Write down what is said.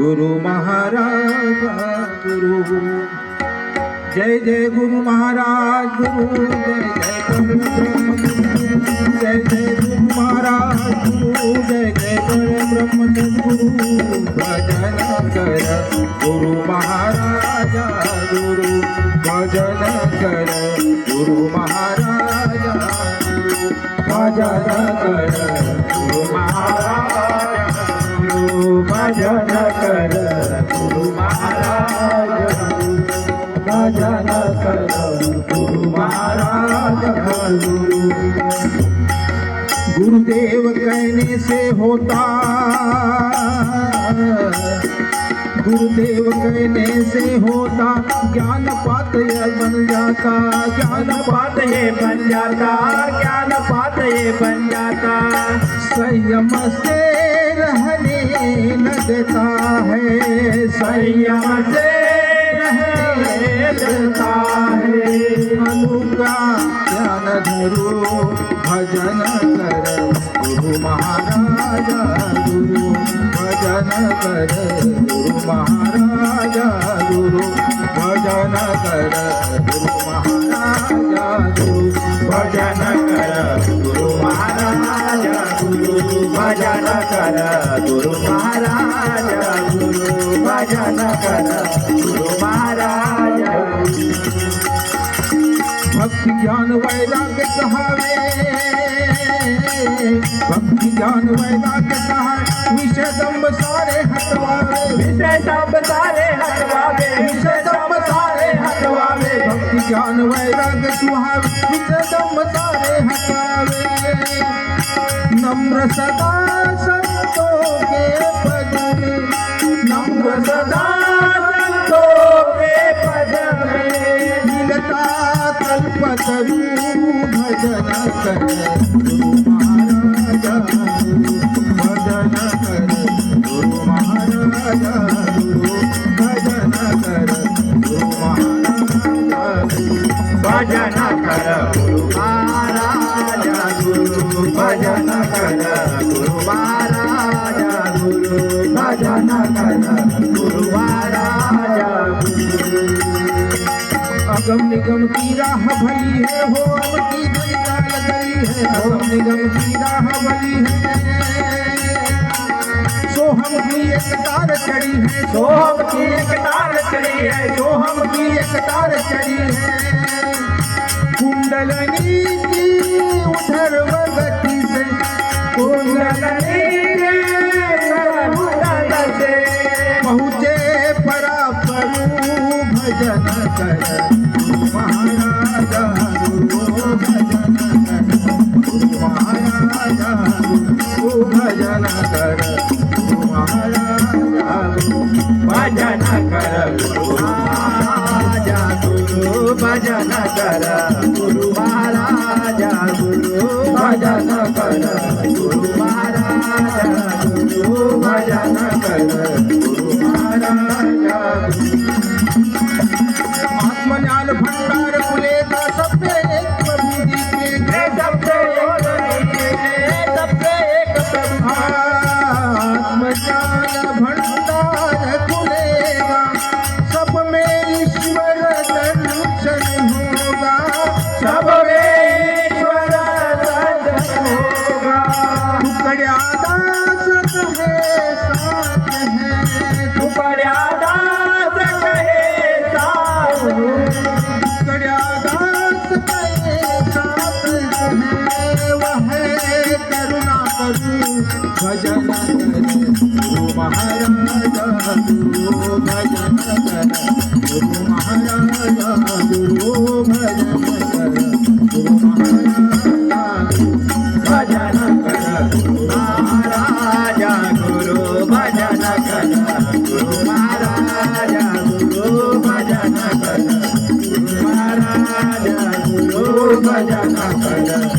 गुरु महाराज, गुरु। जय जय गुरु महाराज, गुरु। जय जय गुरु। जय जय गुरु महाराज, गुरु। जय जय परब्रह्म सद्गुरु भजन कर गुरु महाराज, गुरु। भजन कर गुरु महाराज, गुरु। भजन कर गुरु गुरुदेव कहने से होता। गुरुदेव कहने से होता। ज्ञान पात बन जाता ज्ञान पात बन जाता ज्ञान पात बन जाता। संयम से रहने लगता है, संयम से रहने है अनुका ज्ञान धरो भजन कर गुरु महाराज गुरु भजन कर गुरु महाराज गुरु भजन कर गुरु महाराज गुरु भजन कर गुरु महाराज गुरु भजन कर गुरु महाराज गुरु भजन कर। ज्ञान वैराग्य कहावे भक्ति ज्ञान वैराग्य कहा विषय दम्ब सारे हटवावे। विषय सब सारे हटवावे। विषय दम्ब सारे हटवावे। भक्ति ज्ञान वैराग्य सुहावे। विषय दम्ब सारे हटावे नम्र सदा संतों के नम्र सदा संतों के पद में। मिलता कल्पतरु भजन कर गुरु महाराज गुरु भजन कर गुरु महाराज गुरु भजन कर गुरु महाराज भजन कर गुरु महाराज गुरु भजन कर गुरु गुरु भजन अगम निगम की राह भली है, हो अब की दयाल गई है। अगम निगम की राह भली है। सोहम की एक तार चढ़ी है। सोहम की एक तार चढ़ी है। सोहम की एक तार चढ़ी है। कुंडलनी की उधर वगति से। कुंडलनी से। पहुँचे परा परु भजन कर। करू भजन भजन भजन गुरु महाराज भजन गुरु महाराज भजन गुरु